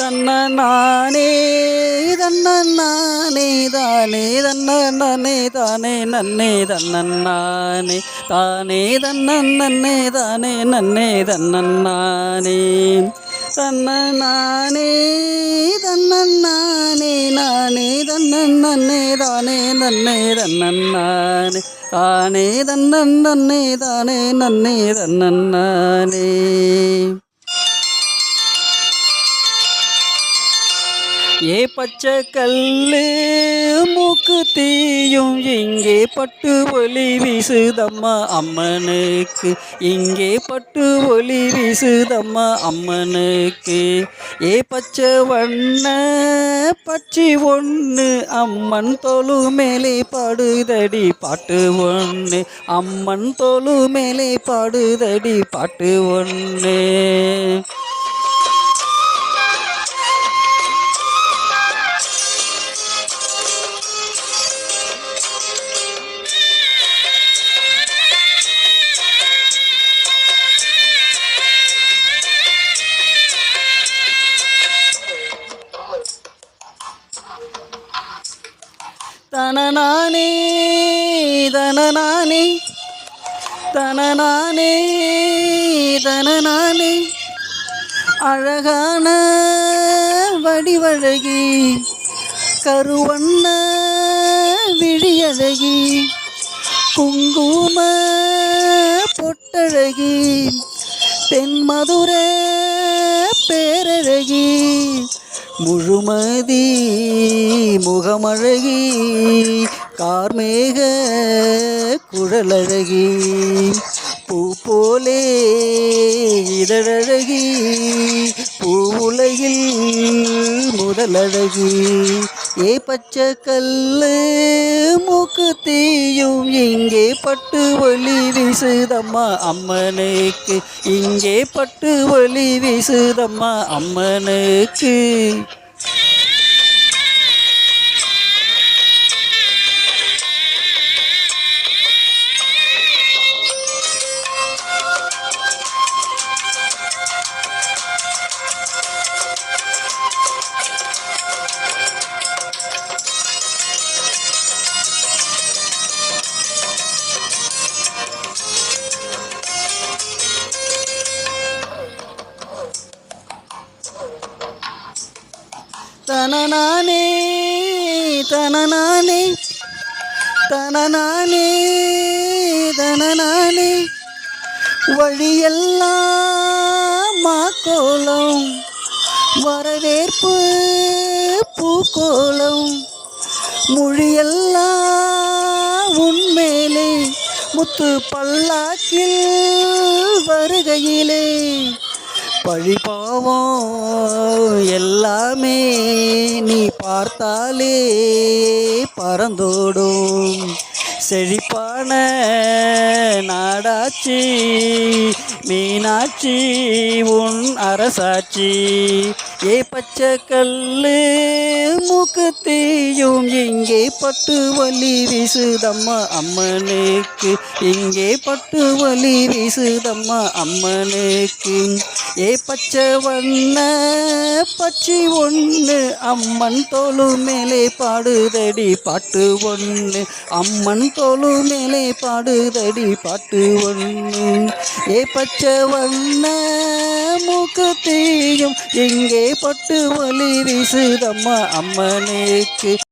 തന്നാനേ തന്നാനേ താനേ തന്നേ താനേ നന്നേ തന്നാനേ താനേ തന്നേ താനേ നന്നേ തന്നാനേ തന്നാനേ തന്നാനേ നാനേ തന്നേ താനേ നന്നേ തന്നാനേ താനേ തന്നേ താനേ നന്നേ തന്നാനേ ஏ பச்சை கல்லு மூக்கு தீயும் இங்கே பட்டு ஒலி வீசுதம்மா அம்மனுக்கு. இங்கே பட்டு ஒலி வீசுதம்மா அம்மனுக்கு. ஏ பச்சை வண்ண பச்சி ஒன்று அம்மன் தோலு மேலே பாடுதடி பாட்டு ஒன்று அம்மன் தோலு மேலே பாடுதடி பாட்டு ஒன்று தனநானே தனநானே தனநானே தனநானே. அழகான வடிவழகி கருவண்ண விழியழகி குங்கும பொட்டழகி தென்மதுர பேரழகி முழுமதி முகமழகி கார்மேக குழலழகி பூ போலே இதழழகி உலகில் முதலழகி. ஏ பச்சை கல்லு மூக்கு தீயும் இங்கே பட்டு ஒளி வீசுதம்மா அம்மனுக்கு. இங்கே பட்டு ஒளி வீசுதம்மா அம்மனுக்கு. தனநானே தனநானே தனநானே தனநானே. வழியெல்லாம் மாக்கோலம் வரவேற்பு பூக்கோலம் மொழியெல்லாம் உண்மையிலே முத்து பல்லாக்கில் வருகையிலே. பழிபாவம் எல்லாமே நீ பார்த்தாலே பறந்தோடும். செழிப்பான நாடாச்சி மீனாட்சி உன் அரசாட்சி. ஏ பச்சை கல்லு மூக்கு தீயும் இங்கே பட்டு வலி வீசுதம்மா அம்மனுக்கு. இங்கே பட்டு வலி வீசுதம்மா அம்மனுக்கு. ஏ பச்சை வண்ண பச்சி ஒன்று அம்மன் தோலு மேலே பாடுதடி பாட்டு ஒன்று அம்மன் தோலு மேலே பாடுதடி பாட்டு ஒன்று ஏ பச்சை வண்ண மூக்கு தீயும் இங்கே பட்டு வலி வீசுதம்மா அம்மன் அம்மனுக்கு